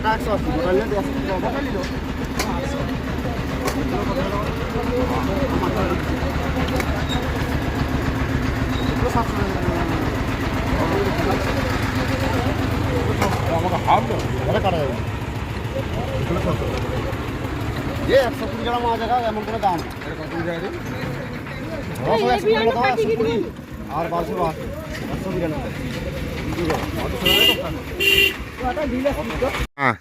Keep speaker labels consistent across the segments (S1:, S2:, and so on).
S1: আটা একশো আশি একশো কুড়ি টাকা নিল আমাকে হাফ তাহলে কাটা যাবে এ একশো কুড়ি টাকা মাছ এমন করে দাম এটা কত কুড়ি টাকা আর বারোশো আশি একশো বিরানব্বই
S2: হ্যাঁ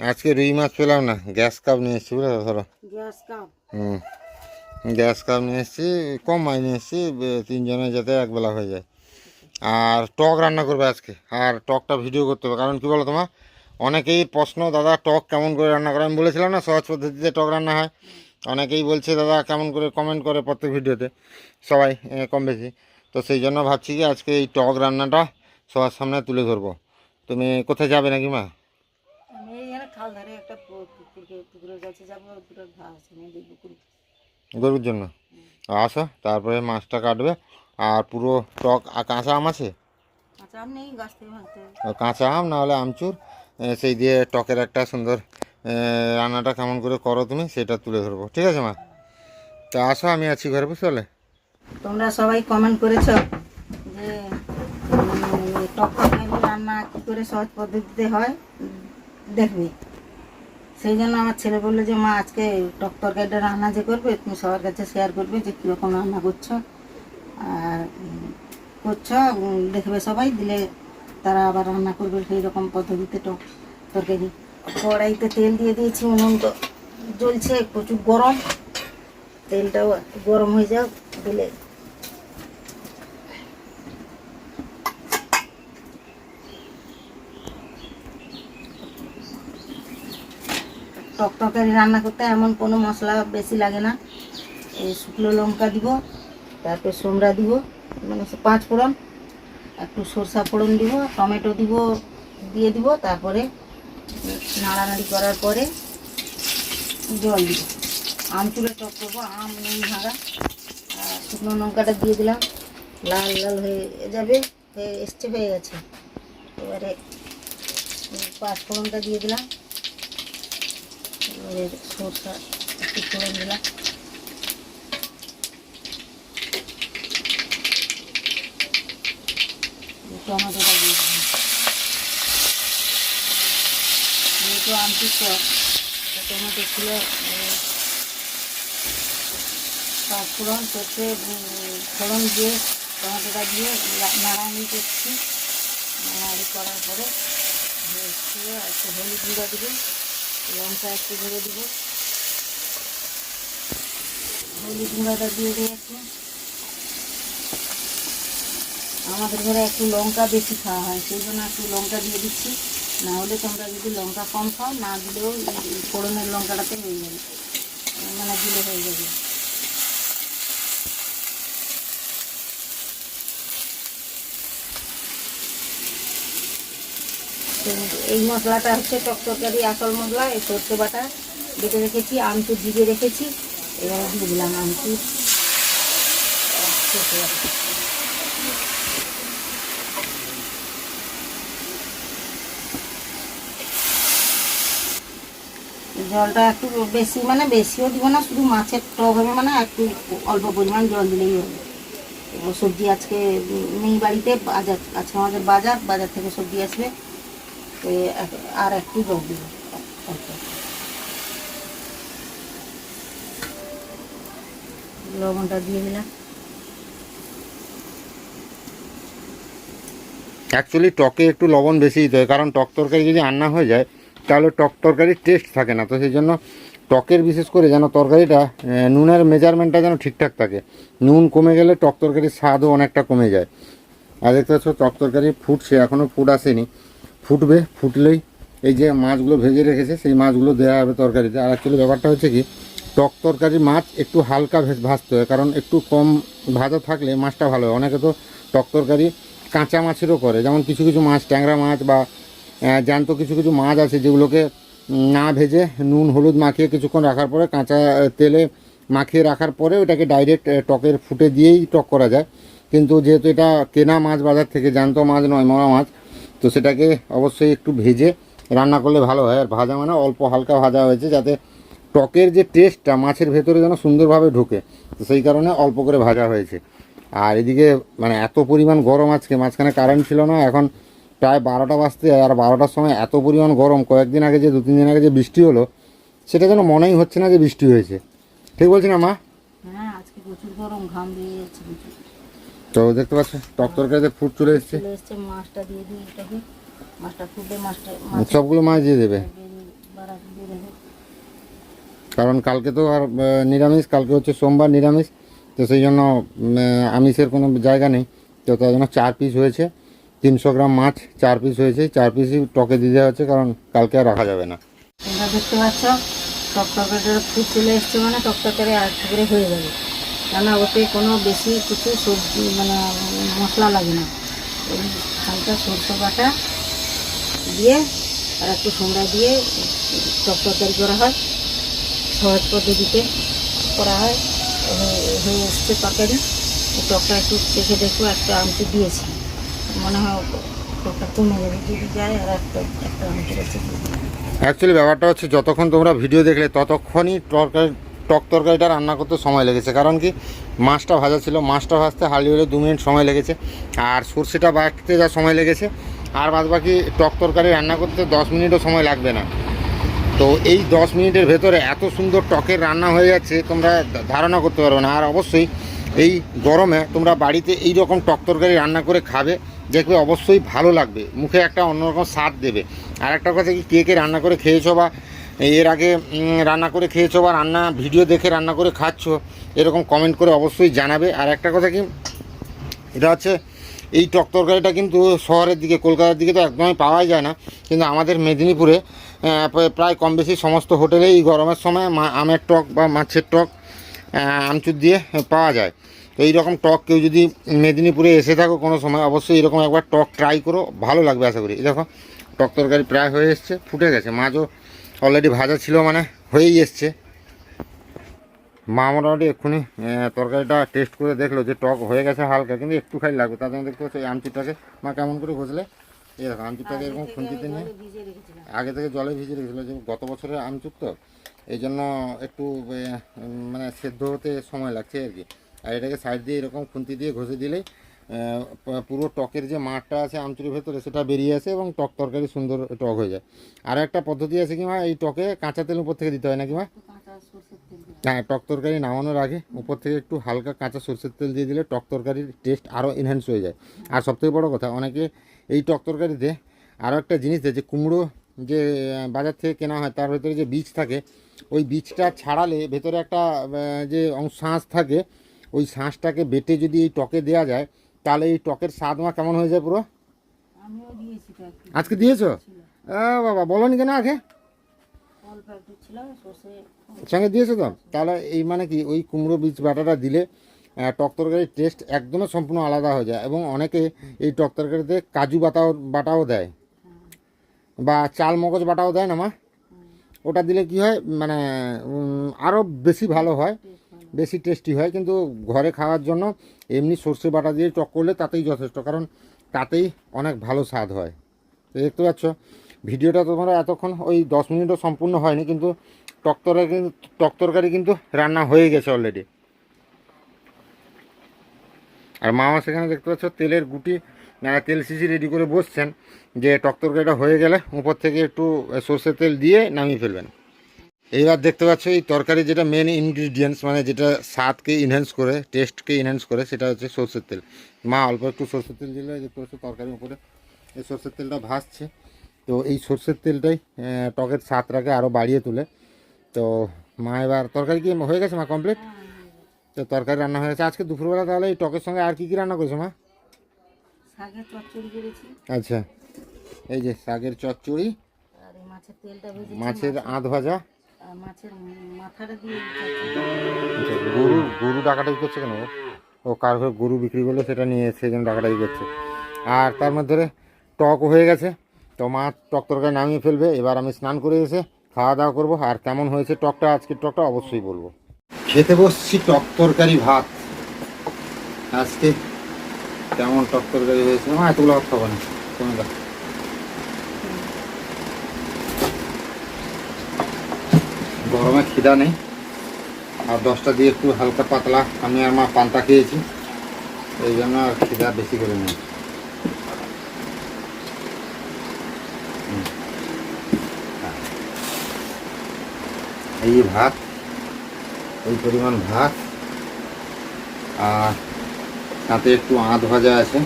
S2: আজকে রুই মাছ পেলাম না গ্যাস কাপ নিয়ে এসেছি বুঝলে ধরো।
S3: Gas cup?
S2: হুম গ্যাস কাপ নিয়ে এসেছি কম মাছ নিয়ে এসেছি তিনজনের যাতে একবেলা হয়ে যায়। আর টক রান্না করবে আজকে আর টকটা ভিডিও করতে হবে কারণ কী বলো তোমার অনেকেই প্রশ্ন দাদা টক কেমন করে রান্না করে? আমি বলেছিলাম না সহজ পদ্ধতিতে টক রান্না হয়। অনেকেই বলছে দাদা কেমন করে কমেন্ট করে প্রত্যেক ভিডিওতে? সবাই কম বেশি। তো সেই জন্য ভাবছি কি আজকে এই টক রান্নাটা সবার সামনে তুলে ধরবো। তুমি কোথায় যাবে নাকি মা? গরুর জন্য? আসো তারপরে মাছটা কাটবে। আর পুরো টক আর কাঁচা আম আছে? কাঁচা আম না হলে আমচুর। সেই দিয়ে টকের একটা সুন্দর রান্নাটা কেমন করে করো তুমি সেটা তুলে ধরবো। ঠিক আছে মা? তা আসো, আমি আছি ঘরে, বুঝতে পারলে?
S3: তোমরা সবাই কমেন্ট করেছ যে রান্না কী করে সহজ পদ্ধতিতে হয়? দেখবি সেই জন্য আমার ছেলে বলল যে, মা, আজকে টক তরকারিটা রান্না যে করবে, তুমি সবার কাছে শেয়ার করবে যে, কীরকম রান্না করছ। আর করছ দেখবে সবাই, দিলে তারা আবার রান্না করবে সেই রকম পদ্ধতিতে টক তরকারি। কড়াইতে তেল দিয়ে দিয়েছি, উনুন তো জ্বলছে, প্রচুর গরম। তেলটাও গরম হয়ে যাক দিলে টক তরকারি রান্না করতে এমন কোনো মশলা বেশি লাগে না। এই শুকনো লঙ্কা দিব, তারপর সোমরা দিব মানে পাঁচ ফোড়ন একটু সরষা ফোড়ন দিব, টমেটো দিব, দিয়ে দিব, তারপরে নাড়ানাড়ি করার পরে জল দিব। তুলে টক করব, আম, নুন, ভাঙা। শুকনো লঙ্কাটা দিয়ে দিলাম। লাল লাল হয়ে যাবে, হয়ে এসছে, হয়ে গেছে। এবারে পাঁচফোড়নটা দিয়ে দিলাম। এবারে সরষা একটু ফোড়ন দিলাম। টমেটোটা দিয়ে দিলাম। যেহেতু আমচুর টক তো টমেটো ছিল সর্ষে উম, ফোড়ন দিয়ে টমেটোটা দিয়ে নাড়ানি করছি। নাড়ানি করার পরে হচ্ছে একটু হলুদ গুঁড়ো দেবো লঙ্কা একটু ধরে দেবো। হলুদ গুঁড়োটা দিয়ে দিই একটু আমাদের ঘরে একটু লঙ্কা বেশি খাওয়া হয় সেই জন্য একটু লঙ্কা দিয়ে দিচ্ছি। না হলে তোমরা যদি লঙ্কা কম খাও, না দিলেও ফোড়নের লঙ্কাটাতে হয়ে যাবে। মানে দিলে হয়ে যাবে। এই মশলাটা হচ্ছে টক তরকারি আসল মশলা, এই সর্ষে বাটা বেটে রেখেছি, আমচুর ভিজে রেখেছি, এবার দিয়ে দিলাম আমচুর। সর্ষে বাটা জলটা একটু বেশি মানে বেশিও দিব না, শুধু মাছের টক হবে মানে একটু অল্প পরিমাণ জল দিলেই হবে। এবার সবজি আজকে নেই বাড়িতে, বাজার, আজকে আমাদের বাজার বাজার থেকে সবজি আসবে। আর একটু জল দিব। লবণটা দিয়ে দিলাম।
S2: অ্যাকচুয়ালি টকে একটু লবণ বেশি দিতে হয়, কারণ টক তরকারি যদি রান্না হয়ে যায় তাহলে টক তরকারির টেস্ট থাকে না। তো সেই জন্য টকের বিশেষ করে যেন তরকারিটা নুনের মেজারমেন্টটা যেন ঠিকঠাক থাকে। নুন কমে গেলে টক তরকারির স্বাদও অনেকটা কমে যায়। আর দেখতে পাচ্ছ, টক তরকারি ফুটছে এখনও ফুট আসেনি। ফুটবে, ফুটলেই এই যে মাছগুলো ভেজে রেখেছে, সেই মাছগুলো দেওয়া হবে তরকারিতে। আর অ্যাকচুয়ালি ব্যাপারটা হচ্ছে কি, টক তরকারির মাছ একটু হালকা ভেজ, ভাজতে হয়। কারণ একটু কম ভাজা থাকলে মাছটা ভালো হয়। অনেকে তো টক তরকারি কাঁচা মাছেরও করে। যেমন কিছু কিছু মাছ, ট্যাংরা মাছ বা জ্যান্ত কিছু কিছু মাছ আছে যেগুলোকে না ভেজে নুন, হলুদ মাখিয়ে কিছুক্ষণ রাখার পরে, কাঁচা তেলে মাখিয়ে রাখার পরে ওটাকে ডাইরেক্ট টকের ফুটে দিয়েই টক করা যায়। কিন্তু যেহেতু এটা কেনা মাছ বাজার থেকে, জ্যান্ত মাছ নয়, মরা মাছ, তো সেটাকে অবশ্যই একটু ভেজে রান্না করলে ভালো হয়। আর ভাজা মানে অল্প হালকা ভাজা হয়েছে যাতে টকের যে টেস্টটা মাছের ভেতরে যেন সুন্দরভাবে ঢোকে। তো সেই কারণে অল্প করে ভাজা হয়েছে। আর এদিকে মানে এত পরিমাণ গরম আজকে, মাঝখানে কারেন্ট ছিল না, এখন প্রায় বারোটা বাজতে আর বারোটার সময় এত পরিমাণ গরম কয়েকদিন আগে যে দু তিন দিন আগে যে বৃষ্টি হলো সেটা যেন মনেই হচ্ছে না যে বৃষ্টি হয়েছে। ঠিক বলছি না মা?
S3: হ্যাঁ
S2: তো দেখতে পাচ্ছ টক তরকারিতে ফুট চলে এসছে। সবগুলো মাছ
S3: বাড়া দিয়ে দেবে।
S2: কারণ কালকে তো আর নিরামিষ কালকে হচ্ছে সোমবার নিরামিষ তো সেই জন্য আমিষের কোনো জায়গা নেই। তো তার জন্য চার পিস হয়েছে। তিনশো গ্রাম মাছ, চার পিস হয়েছে। চার পিসই টকে দিয়ে দেওয়া হচ্ছে, কারণ কালকে আর রাখা যাবে না।
S3: তোমরা দেখতে পাচ্ছ টক তরকারিটা ফুট চলে এসছে মানে টক তরকারি আর করে হয়ে যাবে কেননা ওতে কোনো বেশি কিছু সবজি মানে মশলা লাগে না। হালকা সরষে বাটা দিয়ে আর একটু সোমরা দিয়ে টক তরকারি করা হয়। সহজ পদ্ধতিতে করা হয়। হয়ে- এসছে তরকারি। টকটা একটু চেখে দেখব একটা আমচি দিয়েছি।
S2: অ্যাকচুয়ালি ব্যাপারটা হচ্ছে, যতক্ষণ তোমরা ভিডিও দেখলে, ততক্ষণই তরকারি টক তরকারিটা রান্না করতে সময় লেগেছে। কারণ কি, মাছটা ভাজা ছিল। মাছটা ভাজতে হালি হলে দু মিনিট সময় লেগেছে। আর সর্ষেটা বাটতে যা সময় লেগেছে, আর বাদ বাকি টক তরকারি রান্না করতে দশ মিনিটও সময় লাগবে না। তো এই দশ মিনিটের ভেতরে এত সুন্দর টকের রান্না হয়ে যাচ্ছে, তোমরা ধারণা করতে পারবে না। আর অবশ্যই এই গরমে তোমরা বাড়িতে এই রকম টক তরকারি রান্না করে খাবে। দেখবে অবশ্যই ভালো লাগবে। মুখে একটা অন্যরকম স্বাদ দেবে। আর একটা কথা কি, কে কে রান্না করে খেয়েছো বা এর আগে রান্না করে খেয়েছো বা রান্না, ভিডিও দেখে রান্না করে খাচ্ছো, এরকম কমেন্ট করে অবশ্যই জানাবে। আর একটা কথা কি, এটা হচ্ছে, এই টক তরকারিটা কিন্তু শহরের দিকে, কলকাতার দিকে তো একদমই পাওয়াই যায় না। কিন্তু আমাদের মেদিনীপুরে প্রায়- কম বেশি সমস্ত হোটেলেই এই গরমের সময় আমের টক বা মাছের টক আমচুর দিয়ে পাওয়া যায়। তো এই রকম টক কেউ যদি মেদিনীপুরে এসে থাকো কোনো সময় অবশ্যই এরকম একবার টক ট্রাই করো ভালো লাগবে আশা করি। এই দেখো টক তরকারি প্রায় হয়ে এসছে ফুটে গেছে মাছও অলরেডি ভাজা ছিল মানে হয়েই এসছে। মা মোটামুটি এক্ষুনি তরকারিটা টেস্ট করে দেখল যে টক হয়ে গেছে হালকা কিন্তু একটু একটুখানি লাগবে। তার জন্য দেখতে পাচ্ছি আমচিটাকে মা কেমন করে ঘষলে? এই দেখো আমচিটাকে এরকম খুন্তিতে নিয়ে আগে থেকে জলে ভিজে রেখেছিলো যে গত বছরের আমচুর তো এই জন্য একটু মানে সেদ্ধ হতে সময় লাগছে আর কি। আর এটাকে সাইড দিয়ে এরকম খুন্তি দিয়ে ঘষে দিলেই পুরো টকের যে মাঠটা আছে আমচুরের ভেতরে সেটা বেরিয়ে আসে এবং টক তরকারি সুন্দর টক হয়ে যায়। আর একটা পদ্ধতি আছে কি মা এই টকে কাঁচা তেল উপর থেকে দিতে হয় নাকি মা। হ্যাঁ টক তরকারি নামানোর আগে উপর থেকে একটু হালকা কাঁচা সরষের তেল দিয়ে দিলে টক তরকারির টেস্ট আরও এনহ্যান্স হয়ে যায়। আর সবথেকে বড় কথা অনেকে এই টক তরকারিতে আরও একটা জিনিস দেয় যে কুমড়ো যে বাজার থেকে কেনা হয় তার ভেতরে যে বীজ থাকে ওই বীজটা ছাড়ালে ভেতরে একটা যে অংশ থাকে ওই শাঁসটাকে বেটে যদি এই টকে দেওয়া যায় তাহলে এই টকের স্বাদ মা কেমন হয়ে যায় পুরো? আজকে দিয়েছ? বাবা বলনি কেন আগে? সঙ্গে দিয়েছ তো? তাহলে এই মানে কি ওই কুমড়ো বীজ বাটাটা দিলে টক তরকারির টেস্ট একদমই সম্পূর্ণ আলাদা হয়ে যায় এবং অনেকে এই টক তরকারিতে কাজু বাটাও বাটাও দেয়। বা চাল মগজ বাটাও দেয় না মা? ওটা দিলে কি হয় মানে আরও বেশি ভালো হয়। বেশি টেস্টি হয়, কিন্তু ঘরে খাওয়ার জন্য এমনি সর্ষে বাটা দিয়ে টক করলে তাতেই যথেষ্ট, কারণ তাতেই অনেক ভালো স্বাদ হয়। তো দেখতে পাচ্ছ, ভিডিওটা তোমরা এতক্ষণ ওই দশ মিনিটও সম্পূর্ণ হয়নি, কিন্তু টক তরকারি কিন্তু, টক তরকারি কিন্তু রান্না হয়ে গেছে অলরেডি আর মামা সেখানে দেখতে পাচ্ছ, তেলের গুটি তেল শিশি রেডি করে বসছেন, যে টক তরকারিটা হয়ে গেলে উপর থেকে একটু সর্ষের তেল দিয়ে নামিয়ে ফেলবেন। এইবার দেখতে পাচ্ছ এই তরকারি যেটা মেন ইনগ্রিডিয়েন্টস মানে যেটা স্বাদকে ইনহ্যান্স করে টেস্টকে ইনহ্যান্স করে সেটা হচ্ছে সর্ষের তেল। মা অল্প একটু সর্ষের তেল দিলে দেখতে পাচ্ছ তরকারির উপরে এই সর্ষের তেলটা ভাসছে। তো এই সর্ষের তেলটাই টকের স্বাদটাকে আরও বাড়িয়ে তোলে। তো মা এবার তরকারি কি হয়ে গেছে মা কমপ্লিট তো তরকারি রান্না হয়ে গেছে। আজকে দুপুরবেলা তাহলে এই টকের সঙ্গে আর কি কি রান্না করেছ মা? আচ্ছা এই যে শাকের চচ্চড়ি
S3: আর মাছের তেলটা
S2: মাছের। আধ ভাজা।
S3: মাছের মাথাটা দিয়ে
S2: আচ্ছা, গরু গরু ডাকাটাই করছে কেন? ও? কার ঘরে গরু বিক্রি করল সেটা নিয়ে সেই জন্য ডাকাটাই করছে। আর তার মধ্যে টক হয়ে গেছে। তো মা টক তরকারি নামিয়ে ফেলবে এবার আমি স্নান করে এসে খাওয়া দাওয়া করব। আর কেমন হয়েছে টকটা আজকের টকটা অবশ্যই বলব। খেতে বসছি টক তরকারি ভাত। আজকে কেমন টক তরকারি হয়েছে? এতগুলো খাব না কমে গরমে খিদা নেই। আর দশটা দিয়ে একটু হালকা পাতলা। আমি আর মা পান্তা খেয়েছি। এই জন্য আর খিদা বেশি করে নেই। এই ভাত, এই পরিমাণ ভাত। আর সাথে একটু আঁত ভাজা আছে।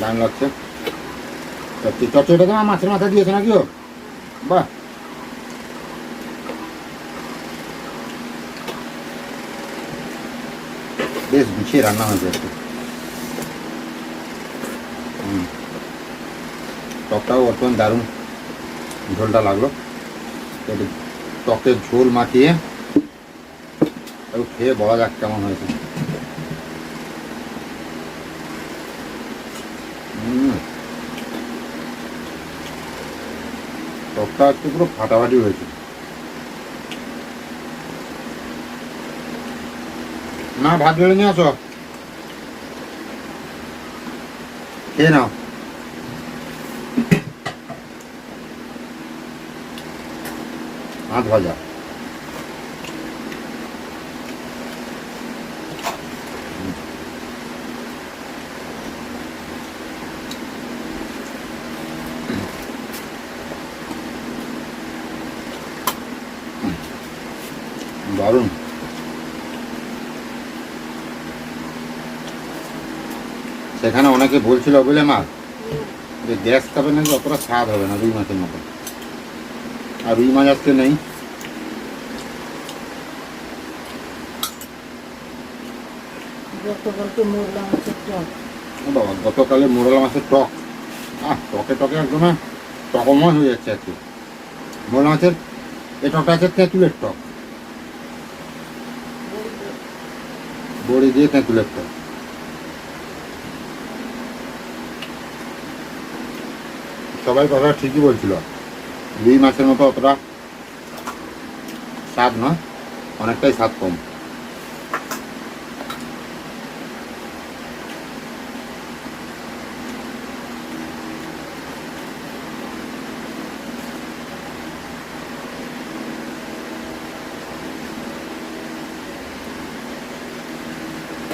S2: দারুণ লাগছে। সত্যি, চচ্চড়িটা তো আমার মাছের মাথা দিয়েছে নাকি ও? বাহ। বেশ গুছিয়ে রান্না হয়েছে একটু হুম। টকটাও বর্তমান দারুণ। ঝোলটা লাগল। টকের ঝোল মাখিয়ে খেয়ে বলা যাক কেমন হয়েছে। টকটা একটু পুরো ফাটাফাটি হয়েছে। না ভাত বেড়ে নিয়ে আসো। খেয়ে নাও। হাত ভাজা। দারুণ। সেখানে অনেকে বলছিল বলে মা যে গ্যাস খাবে নাকি অতটা স্বাদ হবে না রুই মাছের মতো। আর রুই মাছ আজকে নেই। বাবা গতকালে মোরলা মাছের টক। আহ টকে টকে একদম টকময় হয়ে যাচ্ছে আজকে। মোরলা মাছের এই টকটা আছে তেঁতুলের টক। বড়ি দিয়ে টক সবাই কথা ঠিকই বলছিল। দুই মাসের মতো অতটা স্বাদ নয়, অনেকটাই স্বাদ কম।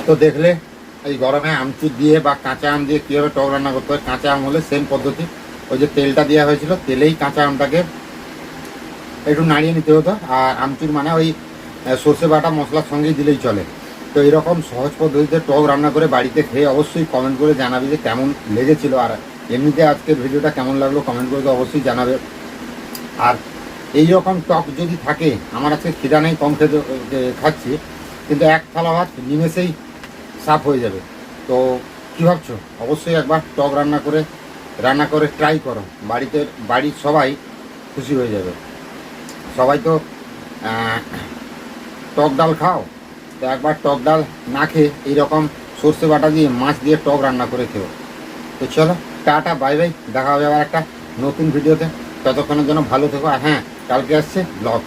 S2: তো দেখলে এই গরমে আমচুর দিয়ে বা কাঁচা আম দিয়ে কীভাবে টক রান্না করতে হয়? কাঁচা আম হলে সেম পদ্ধতি। ওই যে তেলটা দেওয়া হয়েছিল, তেলেই কাঁচা আমটাকে একটু নাড়িয়ে নিতে হতো। আর আমচুর মানে ওই সর্ষে বাটা মশলার সঙ্গেই দিলেই চলে। তো এরকম সহজ পদ্ধতিতে টক রান্না করে বাড়িতে খেয়ে অবশ্যই কমেন্ট করে জানাবে যে কেমন লেগেছিল। আর এমনিতে আজকের ভিডিওটা কেমন লাগল কমেন্ট করে অবশ্যই জানাবে। আর এই রকম টক যদি থাকে, আমার আজকে খিদা নেই, কম খেতে খাচ্ছি। কিন্তু এক থালা ভাত নিমেষেই সাফ হয়ে যাবে। তো কী ভাবছ? অবশ্যই একবার টক রান্না করে রান্না করে ট্রাই করো। বাড়িতে, বাড়ির সবাই খুশি হয়ে যাবে। সবাই তো টক ডাল খাও। তো একবার টক ডাল না খেয়ে এইরকম সর্ষে বাটা দিয়ে মাছ দিয়ে টক রান্না করে খেও। তো চলো, টাটা বাই বাই দেখা হবে আবার একটা নতুন ভিডিওতে। ততক্ষণের জন্য ভালো থেকো। আর হ্যাঁ কালকে আসছে ব্লগ